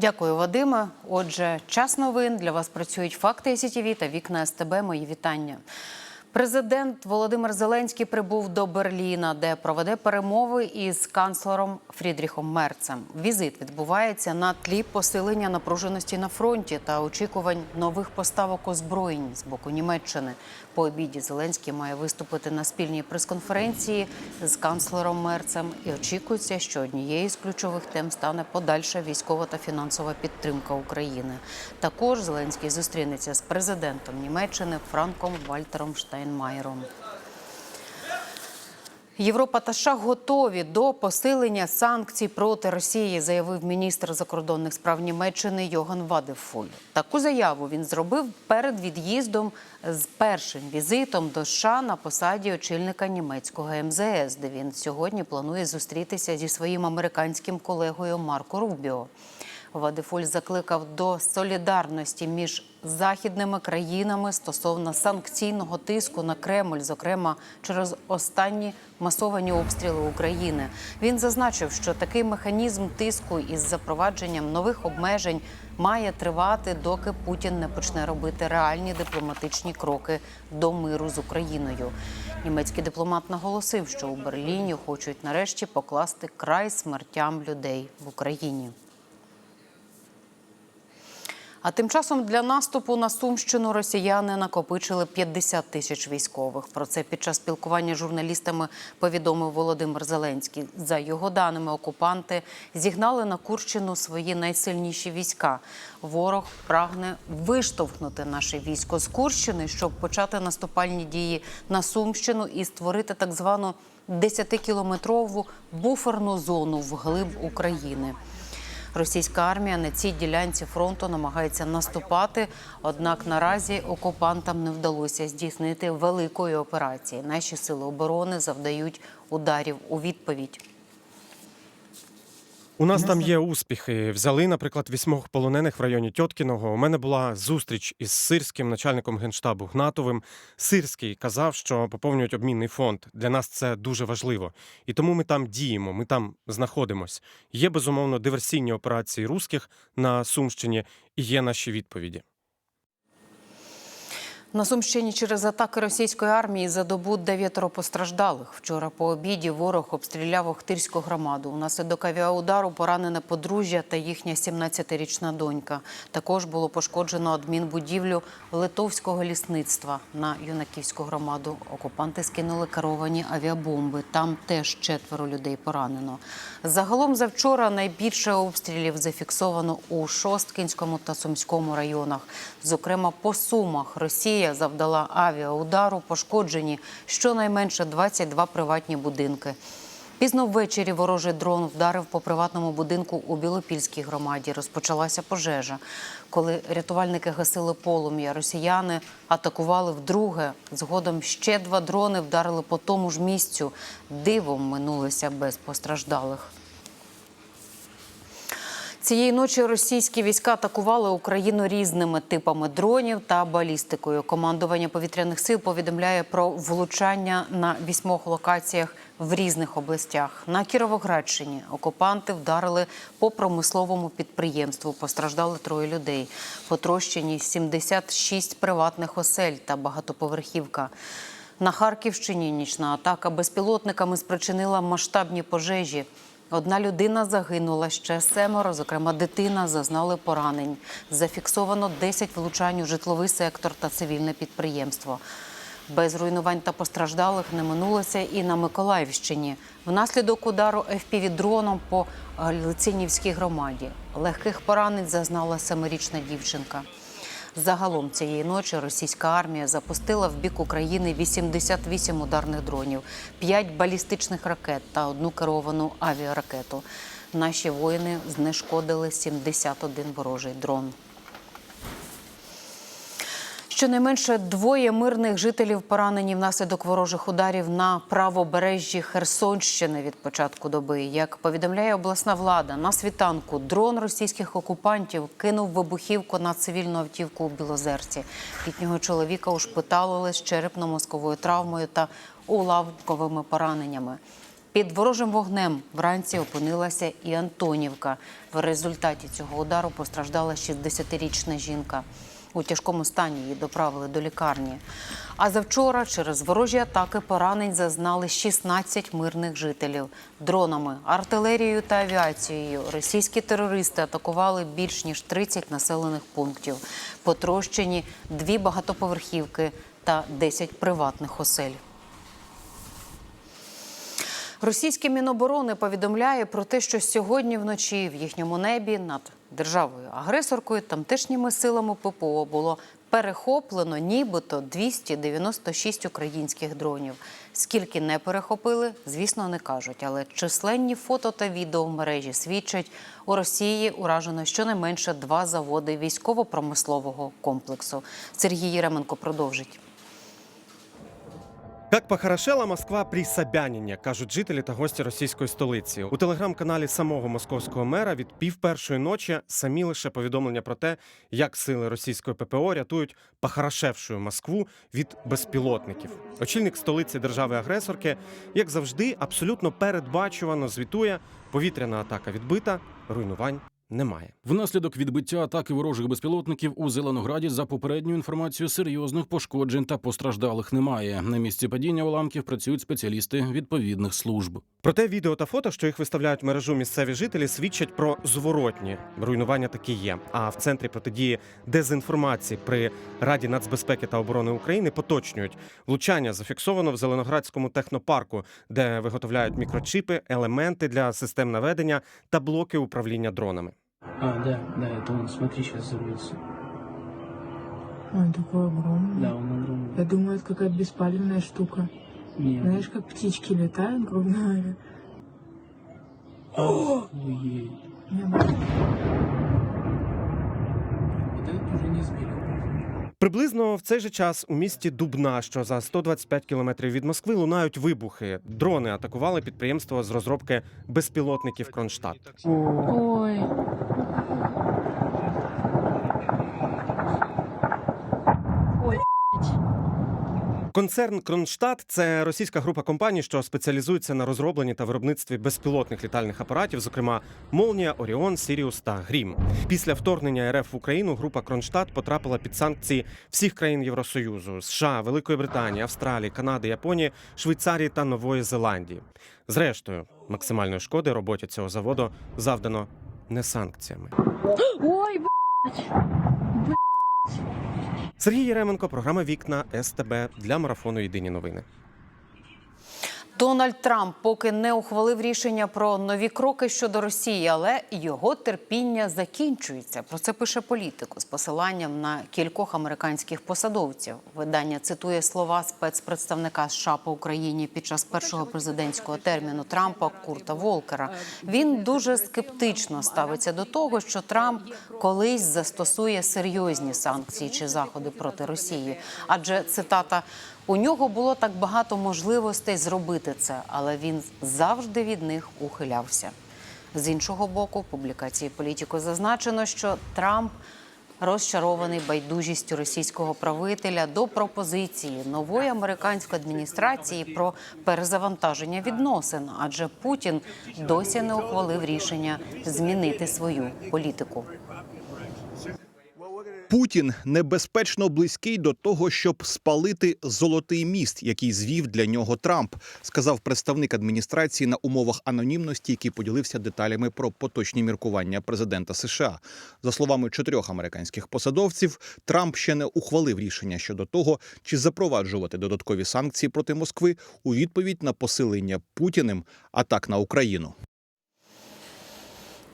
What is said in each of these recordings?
Дякую, Вадиме. Отже, час новин для вас працюють факти СІТІВІ та вікна СТБ. Мої вітання. Президент Володимир Зеленський прибув до Берліна, де проведе перемови із канцлером Фрідріхом Мерцем. Візит відбувається на тлі посилення напруженості на фронті та очікувань нових поставок озброєнь з боку Німеччини. По обіді Зеленський має виступити на спільній прес-конференції з канцлером Мерцем. І очікується, що однією з ключових тем стане подальша військова та фінансова підтримка України. Також Зеленський зустрінеться з президентом Німеччини Франком Вальтером Штайнмаєром. Європа та США готові до посилення санкцій проти Росії, заявив міністр закордонних справ Німеччини Йоган Вадефуль. Таку заяву він зробив перед від'їздом з першим візитом до США на посаді очільника німецького МЗС, де він сьогодні планує зустрітися зі своїм американським колегою Марко Рубіо. Вадефуль закликав до солідарності між західними країнами стосовно санкційного тиску на Кремль, зокрема через останні масовані обстріли України. Він зазначив, що такий механізм тиску із запровадженням нових обмежень має тривати, доки Путін не почне робити реальні дипломатичні кроки до миру з Україною. Німецький дипломат наголосив, що у Берліні хочуть нарешті покласти край смертям людей в Україні. А тим часом для наступу на Сумщину росіяни накопичили 50 тисяч військових. Про це під час спілкування з журналістами повідомив Володимир Зеленський. За його даними, окупанти зігнали на Курщину свої найсильніші війська. Ворог прагне виштовхнути наше військо з Курщини, щоб почати наступальні дії на Сумщину і створити так звану 10-кілометрову буферну зону вглиб України. Російська армія на цій ділянці фронту намагається наступати. Однак наразі окупантам не вдалося здійснити великої операції. Наші сили оборони завдають ударів у відповідь. У нас там є успіхи. Взяли, наприклад, вісьмох полонених в районі Тьоткіного. У мене була зустріч із сирським начальником генштабу Гнатовим. Сирський казав, що поповнюють обмінний фонд. Для нас це дуже важливо. І тому ми там діємо, ми там знаходимось. Є безумовно диверсійні операції русських на Сумщині і є наші відповіді. На Сумщині через атаки російської армії за добу дев'ятеро постраждалих. Вчора по обіді ворог обстріляв Охтирську громаду. Унаслідок авіаудару поранене подружжя та їхня 17-річна донька. Також було пошкоджено адмінбудівлю литовського лісництва на юнаківську громаду. Окупанти скинули керовані авіабомби. Там теж четверо людей поранено. Загалом завчора найбільше обстрілів зафіксовано у Шосткінському та Сумському районах. Зокрема, по Сумах Росія завдала авіаудару, пошкоджені щонайменше 22 приватні будинки. Пізно ввечері ворожий дрон вдарив по приватному будинку у Білопільській громаді. Розпочалася пожежа. Коли рятувальники гасили полум'я, росіяни атакували вдруге. Згодом ще два дрони вдарили по тому ж місцю. Дивом минулися без постраждалих. Цієї ночі російські війська атакували Україну різними типами дронів та балістикою. Командування повітряних сил повідомляє про влучання на вісьмох локаціях в різних областях. На Кіровоградщині окупанти вдарили по промисловому підприємству. Постраждали троє людей. Потрощені 76 приватних осель та багатоповерхівка. На Харківщині нічна атака безпілотниками спричинила масштабні пожежі. Одна людина загинула, ще семеро, зокрема дитина, зазнали поранень. Зафіксовано 10 влучань у житловий сектор та цивільне підприємство. Без руйнувань та постраждалих не минулося і на Миколаївщині. Внаслідок удару ФПВ-дроном по Галицинівській громаді. Легких поранень зазнала семирічна дівчинка. Загалом цієї ночі російська армія запустила в бік України 88 ударних дронів, 5 балістичних ракет та одну керовану авіаракету. Наші воїни знешкодили 71 ворожий дрон. Щонайменше двоє мирних жителів поранені внаслідок ворожих ударів на правобережжі Херсонщини від початку доби. Як повідомляє обласна влада, на світанку дрон російських окупантів кинув вибухівку на цивільну автівку у Білозерці. Літнього чоловіка ушпиталили з черепно-мозковою травмою та уламковими пораненнями. Під ворожим вогнем вранці опинилася і Антонівка. В результаті цього удару постраждала 60-річна жінка. У тяжкому стані її доправили до лікарні. А завчора через ворожі атаки поранень зазнали 16 мирних жителів. Дронами, артилерією та авіацією російські терористи атакували більш ніж 30 населених пунктів. Потрощені дві багатоповерхівки та 10 приватних осель. Російське Міноборони повідомляє про те, що сьогодні вночі в їхньому небі над державою агресоркою тамтешніми силами ППО було перехоплено нібито 296 українських дронів. Скільки не перехопили, звісно, не кажуть. Але численні фото та відео в мережі свідчать, у Росії уражено щонайменше два заводи військово-промислового комплексу. Сергій Єременко продовжить. Як похорошела Москва при Собянині, кажуть жителі та гості російської столиці. У телеграм-каналі самого московського мера від пів першої ночі самі лише повідомлення про те, як сили російської ППО рятують похорошевшу Москву від безпілотників. Очільник столиці держави-агресорки, як завжди, абсолютно передбачувано звітує: повітряна атака відбита, руйнувань немає. Внаслідок відбиття атаки ворожих безпілотників у Зеленограді за попередньою інформацією серйозних пошкоджень та постраждалих немає. На місці падіння уламків працюють спеціалісти відповідних служб. Проте відео та фото, що їх виставляють в мережу місцеві жителі, свідчать про зворотні руйнування такі є. А в центрі протидії дезінформації при Раді нацбезпеки та оборони України поточнюють влучання зафіксовано в Зеленоградському технопарку, де виготовляють мікрочіпи, елементи для систем наведення та блоки управління дронами. А, да, да, это он, смотри, сейчас взорвется. Он такой огромный. Да, он огромный. Я думаю, это какая-то беспалевная штука. Не, Знаешь, как птички летают, грубо говоря. охуеть. Не, ну, Вот это уже не сбили. Приблизно в цей же час у місті Дубна, що за 125 кілометрів від Москви, лунають вибухи. Дрони атакували підприємство з розробки безпілотників Кронштадт. Ой. Концерн Кронштадт це російська група компаній, що спеціалізується на розробленні та виробництві безпілотних літальних апаратів, зокрема Молнія, Оріон, Сіріус та Грім. Після вторгнення РФ в Україну група Кронштадт потрапила під санкції всіх країн Євросоюзу: США, Великої Британії, Австралії, Канади, Японії, Швейцарії та Нової Зеландії. Зрештою, максимальної шкоди роботі цього заводу завдано не санкціями. Ой, Сергій Єременко, програма Вікна СТБ для марафону Єдині новини. Дональд Трамп поки не ухвалив рішення про нові кроки щодо Росії, але його терпіння закінчується. Про це пише політику з посиланням на кількох американських посадовців. Видання цитує слова спецпредставника США по Україні під час першого президентського терміну Трампа Курта Волкера. Він дуже скептично ставиться до того, що Трамп колись застосує серйозні санкції чи заходи проти Росії. Адже цитата. У нього було так багато можливостей зробити це, але він завжди від них ухилявся. З іншого боку, в публікації політико зазначено, що Трамп розчарований байдужістю російського правителя до пропозиції нової американської адміністрації про перезавантаження відносин, адже Путін досі не ухвалив рішення змінити свою політику. Путін небезпечно близький до того, щоб спалити золотий міст, який звів для нього Трамп, сказав представник адміністрації на умовах анонімності, який поділився деталями про поточні міркування президента США. За словами чотирьох американських посадовців, Трамп ще не ухвалив рішення щодо того, чи запроваджувати додаткові санкції проти Москви у відповідь на посилення Путіним атак на Україну.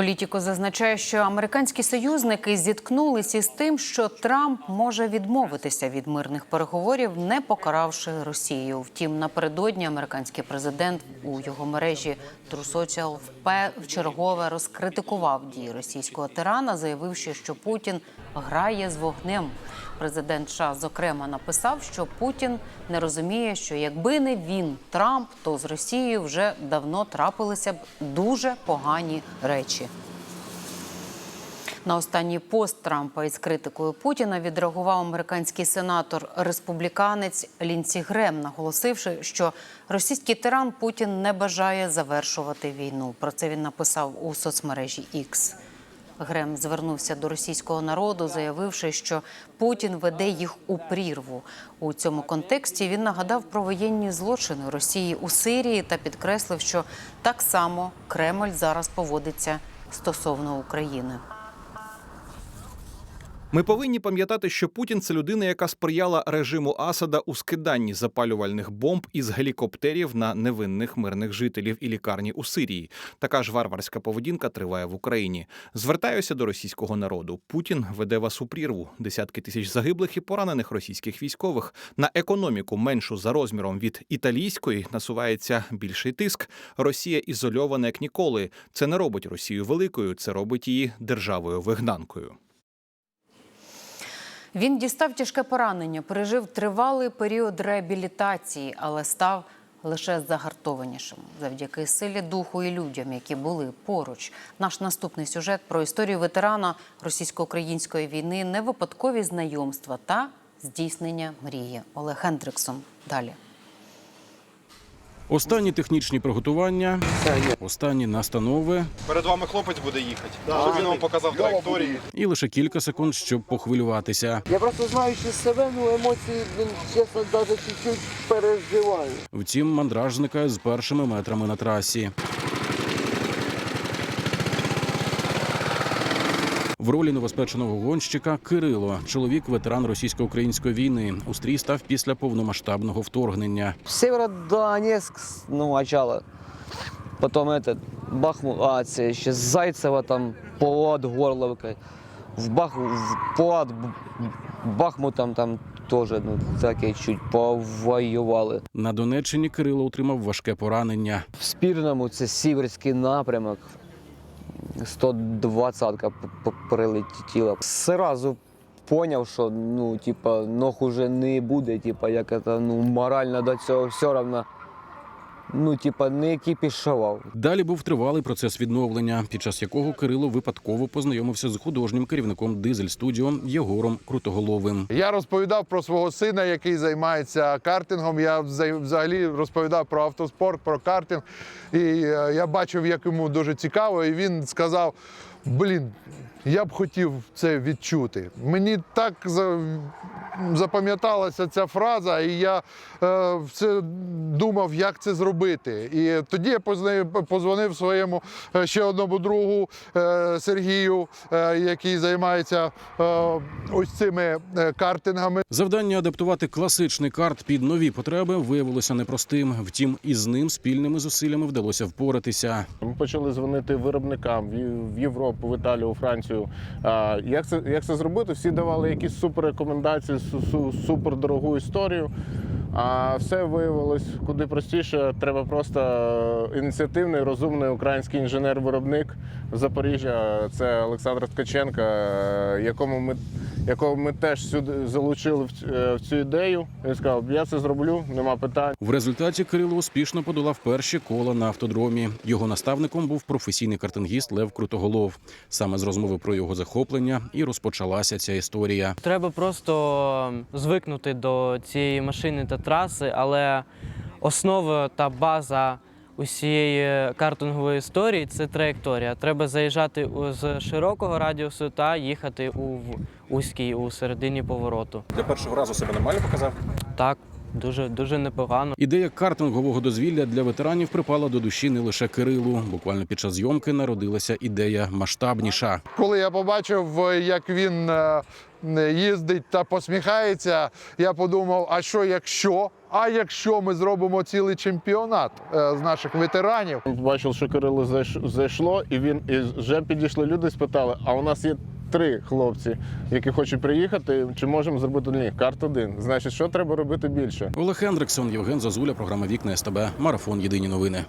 Політіко зазначає, що американські союзники зіткнулися із тим, що Трамп може відмовитися від мирних переговорів, не покаравши Росію. Втім, напередодні американський президент у його мережі Трусоціал Social в чергове розкритикував дії російського тирана, заявивши, що Путін грає з вогнем. Президент США, зокрема, написав, що Путін не розуміє, що якби не він, Трамп, то з Росією вже давно трапилися б дуже погані речі. На останній пост Трампа із критикою Путіна відреагував американський сенатор республіканець Лінсі Грем, наголосивши, що російський тиран Путін не бажає завершувати війну. Про це він написав у соцмережі X. Грем звернувся до російського народу, заявивши, що Путін веде їх у прірву. У цьому контексті він нагадав про воєнні злочини Росії у Сирії та підкреслив, що так само Кремль зараз поводиться стосовно України. Ми повинні пам'ятати, що Путін це людина, яка сприяла режиму Асада у скиданні запалювальних бомб із гелікоптерів на невинних мирних жителів і лікарні у Сирії. Така ж варварська поведінка триває в Україні. Звертаюся до російського народу. Путін веде вас у прірву. Десятки тисяч загиблих і поранених російських військових на економіку меншу за розміром від італійської насувається більший тиск. Росія ізольована як ніколи. Це не робить Росію великою, це робить її державою вигнанкою. Він дістав тяжке поранення, пережив тривалий період реабілітації, але став лише загартованішим завдяки силі духу і людям, які були поруч. Наш наступний сюжет про історію ветерана російсько-української війни, невипадкові знайомства та здійснення мрії. Олег Хендриксон. Далі. Останні технічні приготування, останні настанови Перед вами хлопець буде їхати, щоб він вам показав траєкторії. і лише кілька секунд, щоб похвилюватися. Я просто знаючи себе, ну емоції, він чесно, навіть чуть-чуть переживаю. Втім, мандраж зникає з першими метрами на трасі. В ролі новоспеченого гонщика Кирило, чоловік, ветеран російсько-української війни, у стрій став після повномасштабного вторгнення. Северодонецк, ну, начало. Потом этот, Бахмут, а, це ще Зайцево, там, под Горловкой. В, Бах, в под Бахмутом там теж, ну, таке чуть повоювали. На Донеччині Кирило отримав важке поранення. В Спірному це сіверський напрямок. 120-ка п- п- прилетіла. Сразу поняв, що ну, типа, ног уже не буде, типа, як це, ну, морально до цього все одно. Ну, типа, не кипішував. Далі був тривалий процес відновлення, під час якого Кирило випадково познайомився з художнім керівником дизель студіо Єгором Крутоголовим. Я розповідав про свого сина, який займається картингом. Я взагалі розповідав про автоспорт, про картинг. І е, я бачив, як йому дуже цікаво. І він сказав: Блін, я б хотів це відчути. Мені так за- запам'яталася ця фраза, і я е, все думав, як це зробити. І тоді я позна- позвонив своєму е, ще одному другу е, Сергію, е, який займається е, ось цими е, картингами. Завдання адаптувати класичний карт під нові потреби виявилося непростим. Втім, із ним спільними зусиллями вдалося впоратися. Ми почали дзвонити виробникам в в Європу, в Італію, у Францію. А, Як це, як це зробити? Всі давали якісь супер рекомендації, су- су- супер дорогу історію. А все виявилось куди простіше. Треба просто ініціативний, розумний український інженер-виробник Запоріжжя. Це Олександр Ткаченко, е, якому ми, якого ми теж сюди залучили в, е, в цю ідею. Він сказав, я це зроблю, нема питань. В результаті Кирило успішно подолав перші кола на автодромі. Його наставником був професійний картингіст Лев Крутоголов. Саме з розмови про його захоплення і розпочалася ця історія. Треба просто звикнути до цієї машини та траси, але основа та база усієї картингової історії це траєкторія. Треба заїжджати з широкого радіусу та їхати у в- вузький у середині повороту. Для першого разу себе нормально показав. Так, дуже дуже непогано. Ідея картингового дозвілля для ветеранів припала до душі не лише Кирилу. Буквально під час зйомки народилася ідея масштабніша. Коли я побачив, е, як він е, їздить та посміхається, я подумав: а що якщо? А якщо ми зробимо цілий чемпіонат е, з наших ветеранів? Бачив, що Кирило зайш- зайшло, і він і вже підійшли люди, спитали: а у нас є три хлопці, які хочуть приїхати. Чи можемо зробити для них карт один? Значить, що треба робити більше? Олег Хендриксон, Євген Зазуля, програма Вікна СТБ. Марафон Єдині новини.